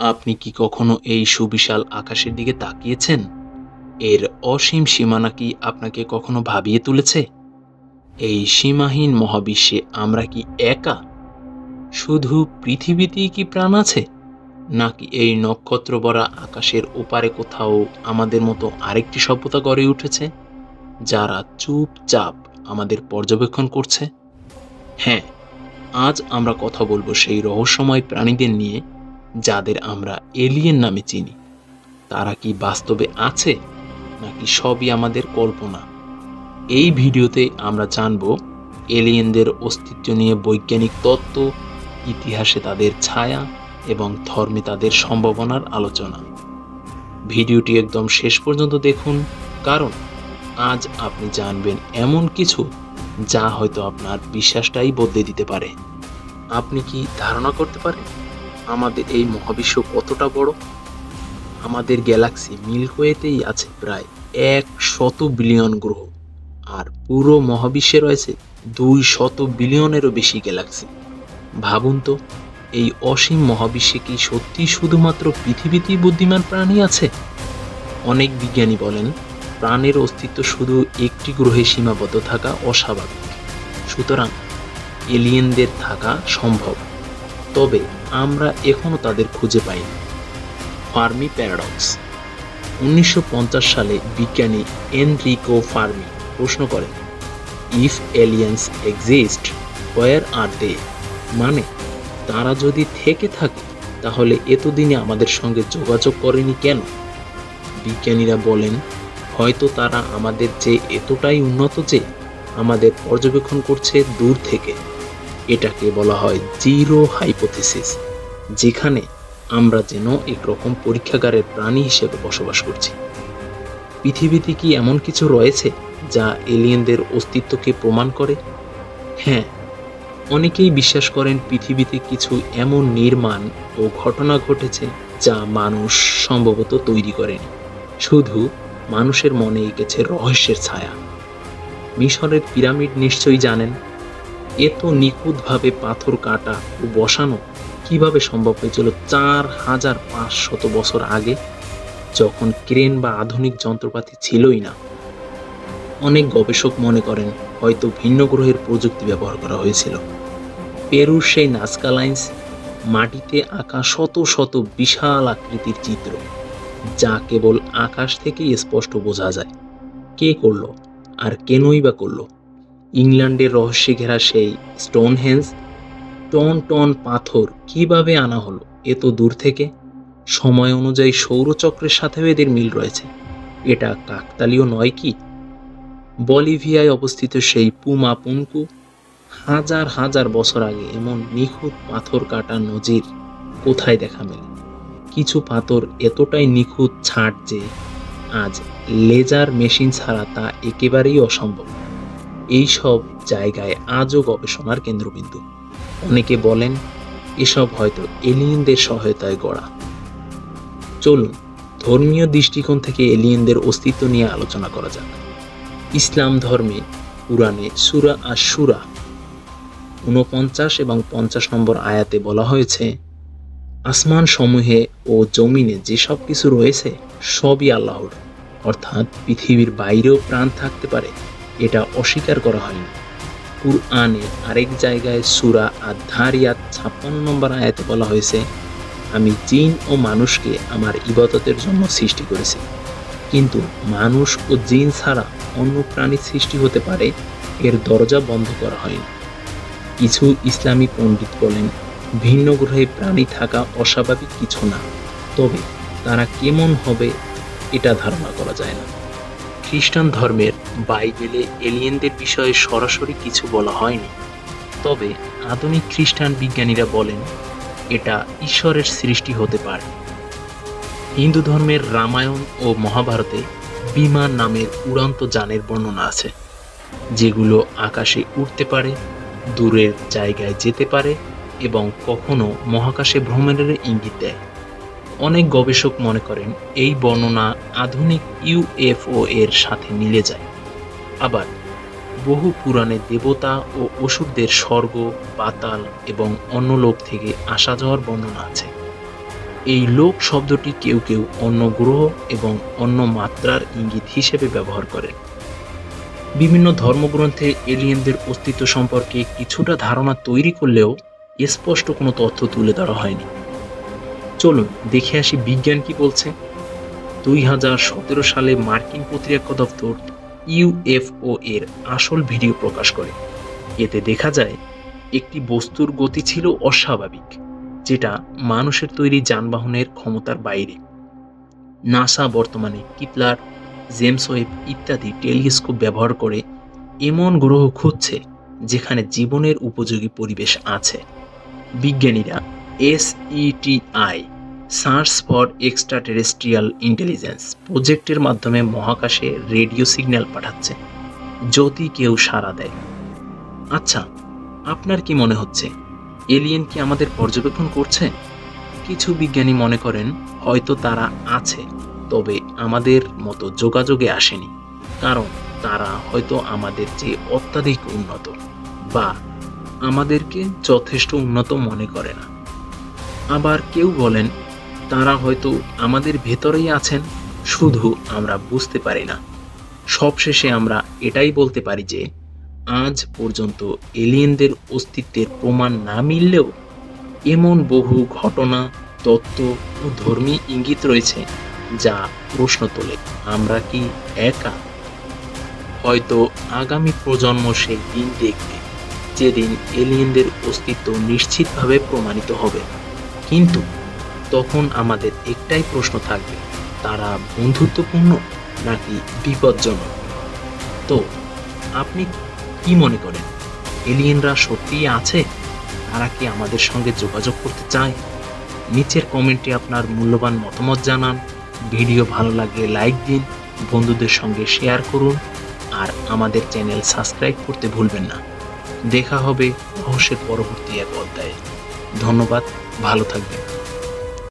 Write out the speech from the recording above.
আপনি কি কখনো এই সুবিশাল আকাশের দিকে তাকিয়েছেন? এর অসীম সীমানা কি আপনাকে কখনো ভাবিয়ে তুলেছে? এই সীমাহীন মহাবিশ্বে আমরা কি একা? শুধু পৃথিবীতেই কি প্রাণ আছে? নাকি এই নক্ষত্র বরা আকাশের ওপারে কোথাও আমাদের মতো আরেকটি সভ্যতা গড়ে উঠেছে, যারা চুপচাপ আমাদের পর্যবেক্ষণ করছে? হ্যাঁ আজ আমরা কথা বলব সেই রহস্যময় প্রাণীদের নিয়ে যাদের আমরা এলিয়েন নামে চিনি। তারা কি বাস্তবে আছে, নাকি সবই আমাদের কল্পনা? এই ভিডিওতে আমরা জানব এলিয়েনদের অস্তিত্ব নিয়ে বৈজ্ঞানিক তত্ত্ব, ইতিহাসে তাদের ছায়া এবং ধর্মে তাদের সম্ভাবনার আলোচনা। ভিডিওটি একদম শেষ পর্যন্ত দেখুন, কারণ আজ আপনি জানবেন এমন কিছু যা হয়তো আপনার বিশ্বাসটাই বদলে দিতে পারে। আপনি কি ধারণা করতে পারেন? আমাদের এই মহাবিশ্ব কতটা বড়? আমাদের গ্যালাক্সি মিল্কওয়েতেই আছে প্রায় এক শত বিলিয়ন গ্রহ, আর পুরো মহাবিশ্বে রয়েছে দুই শত বিলিয়নেরও বেশি গ্যালাক্সি। ভাবুন তো, এই অসীম মহাবিশ্বে কি সত্যি শুধুমাত্র পৃথিবীতেই বুদ্ধিমান প্রাণী আছে? অনেক বিজ্ঞানী বলেন, প্রাণের অস্তিত্ব শুধু একটি গ্রহে সীমাবদ্ধ থাকা অস্বাভাবিক। সুতরাং এলিয়েনদের থাকা সম্ভব। তবে আমরা এখনও তাদের খুঁজে পাইনি। Fermi paradox. উনিশশো পঞ্চাশ সালে বিজ্ঞানী এনরিকো ফার্মি প্রশ্ন করেন, if aliens exist, where are they? মানে তারা যদি থেকে থাকে, তাহলে এতদিনে আমাদের সঙ্গে যোগাযোগ করেনি কেন? বিজ্ঞানীরা বলেন, হয়তো তারা আমাদের যে এতটাই উন্নত যে আমাদের পর্যবেক্ষণ করছে দূর থেকে। এটাকে বলা হয় জিরো হাইপোথিসিস, যেখানে আমরা যেন একরকম পরীক্ষাগারের প্রাণী হিসেবে বসবাস করছি। পৃথিবীতে কি এমন কিছু রয়েছে যা এলিয়েনদের অস্তিত্বকে প্রমাণ করে? হ্যাঁ অনেকেই বিশ্বাস করেন পৃথিবীতে কিছু এমন নির্মাণ ও ঘটনা ঘটেছে যা মানুষ সম্ভবত তৈরি করেনি। শুধু মানুষের মনে এঁকেছে রহস্যের ছায়া। মিশরের পিরামিড নিশ্চয়ই জানেন এত নিখুঁতভাবে পাথর কাটা ও বসানো কীভাবে সম্ভব হয়েছিল চার হাজার পাঁচশত বছর আগে? যখন ক্রেন বা আধুনিক যন্ত্রপাতি ছিলই না। অনেক গবেষক মনে করেন হয়তো ভিন্ন গ্রহের প্রযুক্তি ব্যবহার করা হয়েছিল। পেরুর সেই নাজকা লাইন্স মাটিতে আঁকা শত শত বিশাল আকৃতির চিত্র, যা কেবল আকাশ থেকেই স্পষ্ট বোঝা যায়। কে করল আর কেনই বা করল? ইংল্যান্ডের রহস্যে ঘেরা সেই স্টোনহেঞ্জ টন টন পাথর কীভাবে আনা হলো এত দূর থেকে? সময় অনুযায়ী সৌরচক্রের সাথেও এদের মিল রয়েছে। এটা কাকতালীয় নয় কি? বলিভিয়ায় অবস্থিত সেই পুমা পুনকু হাজার হাজার বছর আগে এমন নিখুঁত পাথর কাটা নজির কোথায় দেখা মেলে? কিছু পাথর এতটাই নিখুঁত ছাঁট যে আজ লেজার মেশিন ছাড়া তা একেবারেই অসম্ভব। এই সব জায়গায় আজও গবেষণার কেন্দ্রবিন্দু। অনেকে বলেন, এসব হয়তো এলিয়েনদের সহায়তায় গড়া। চলুন, ধর্মীয় দৃষ্টিকোণ থেকে এলিয়েনদের অস্তিত্ব নিয়ে আলোচনা করা যাক। ইসলাম ধর্মে পুরাণে সুরা আর সুরা ঊনপঞ্চাশ এবং পঞ্চাশ নম্বর আয়াতে বলা হয়েছে, আসমান সমূহে ও জমিনে যেসব কিছু রয়েছে, সবই আল্লাহর। অর্থাৎ পৃথিবীর বাইরেও প্রাণ থাকতে পারে। এটা অস্বীকার করা হয়নি। কুরআনে আরেক জায়গায় সুরা আর ধারিয়াত ছাপ্পান্ন নম্বর আয়াতে বলা হয়েছে, আমি জিন ও মানুষকে আমার ইবাদতের জন্য সৃষ্টি করেছি। কিন্তু মানুষ ও জিন ছাড়া অন্য প্রাণীর সৃষ্টি হতে পারে, এর দরজা বন্ধ করা হয়নি। কিছু ইসলামী পণ্ডিত বলেন, ভিন্ন গ্রহে প্রাণী থাকা অস্বাভাবিক কিছু না, তবে তারা কেমন হবে এটা ধারণা করা যায় না। খ্রিস্টান ধর্মের বাইবেলে এলিয়েনদের বিষয়ে সরাসরি কিছু বলা হয়নি। তবে আধুনিক খ্রিস্টান বিজ্ঞানীরা বলেন, এটা ঈশ্বরের সৃষ্টি হতে পারে। হিন্দু ধর্মের রামায়ণ ও মহাভারতে বিমান নামের উড়ন্ত যানের বর্ণনা আছে, যেগুলো আকাশে উঠতে পারে, দূরের জায়গায় যেতে পারে এবং কখনো মহাকাশে ভ্রমণের ইঙ্গিত দেয়। অনেক গবেষক মনে করেন এই বর্ণনা আধুনিক ইউএফও এর সাথে মিলে যায়। আবার বহু পুরাণে দেবতা ও অসুরদের স্বর্গ, পাতাল এবং অন্য লোক থেকে আসা যাওয়ার বর্ণনা আছে। এই লোক শব্দটি কেউ কেউ অন্য গ্রহ এবং অন্য মাত্রার ইঙ্গিত হিসেবে ব্যবহার করেন। বিভিন্ন ধর্মগ্রন্থে এলিয়েনদের অস্তিত্ব সম্পর্কে কিছুটা ধারণা তৈরি করলেও স্পষ্ট কোনো তথ্য তুলে ধরা হয়নি। চলুন, দেখে আসি বিজ্ঞান কি বলছে। দুই হাজার সতেরো সালে মার্কিন প্রতিরক্ষা দপ্তর ইউএফও এর আসল ভিডিও প্রকাশ করে। এতে দেখা যায়, একটি বস্তুর গতি ছিল অস্বাভাবিক, যেটা মানুষের তৈরি যানবাহনের ক্ষমতার বাইরে। নাসা বর্তমানে কিপলার জেমস ওয়েব ইত্যাদি টেলিস্কোপ ব্যবহার করে এমন গ্রহ খুঁজছে, যেখানে জীবনের উপযোগী পরিবেশ আছে। বিজ্ঞানীরা SETI search for extraterrestrial intelligence প্রজেক্টের মাধ্যমে মহাকাশে রেডিও সিগন্যাল পাঠাচ্ছে, যদি কেউ সাড়া দেয়। আচ্ছা আপনার কি মনে হচ্ছে এলিয়েন কি আমাদের পর্যবেক্ষণ করছে? কিছু বিজ্ঞানী মনে করেন, হয়তো তারা আছে, তবে আমাদের মতো যোগাযোগে আসেনি, কারণ তারা হয়তো আমাদের চেয়ে অত্যাধিক উন্নত, বা আমাদেরকে যথেষ্ট উন্নত মনে করে না। আবার কেউ বলেন, তারা হয়তো আমাদের ভেতরেই আছেন, শুধু আমরা বুঝতে পারি না। সবশেষে আমরা এটাই বলতে পারি যে, আজ পর্যন্ত এলিয়েনদের অস্তিত্বের প্রমাণ না মিললেও এমন বহু ঘটনা, তত্ত্ব ও ধর্মী ইঙ্গিত রয়েছে যা প্রশ্ন তোলে, আমরা কি একা? হয়তো আগামী প্রজন্ম সেই দিন দেখবে, যেদিন এলিয়েনদের অস্তিত্ব নিশ্চিতভাবে প্রমাণিত হবে। কিন্তু তখন আমাদের একটাই প্রশ্ন থাকবে, তারা বন্ধুত্বপূর্ণ নাকি বিপজ্জনক? তো আপনি কি মনে করেন, এলিয়েনরা সত্যিই আছে? তারা কি আমাদের সঙ্গে যোগাযোগ করতে চায়? নিচের কমেন্টে আপনার মূল্যবান মতামত জানান। ভিডিও ভালো লাগলে লাইক দিন, বন্ধুদের সঙ্গে শেয়ার করুন, আর আমাদের চ্যানেল সাবস্ক্রাইব করতে ভুলবেন না। দেখা হবে রহস্যের পরবর্তী এক অধ্যায়ে। ধন্যবাদ ভালো থাকবেন।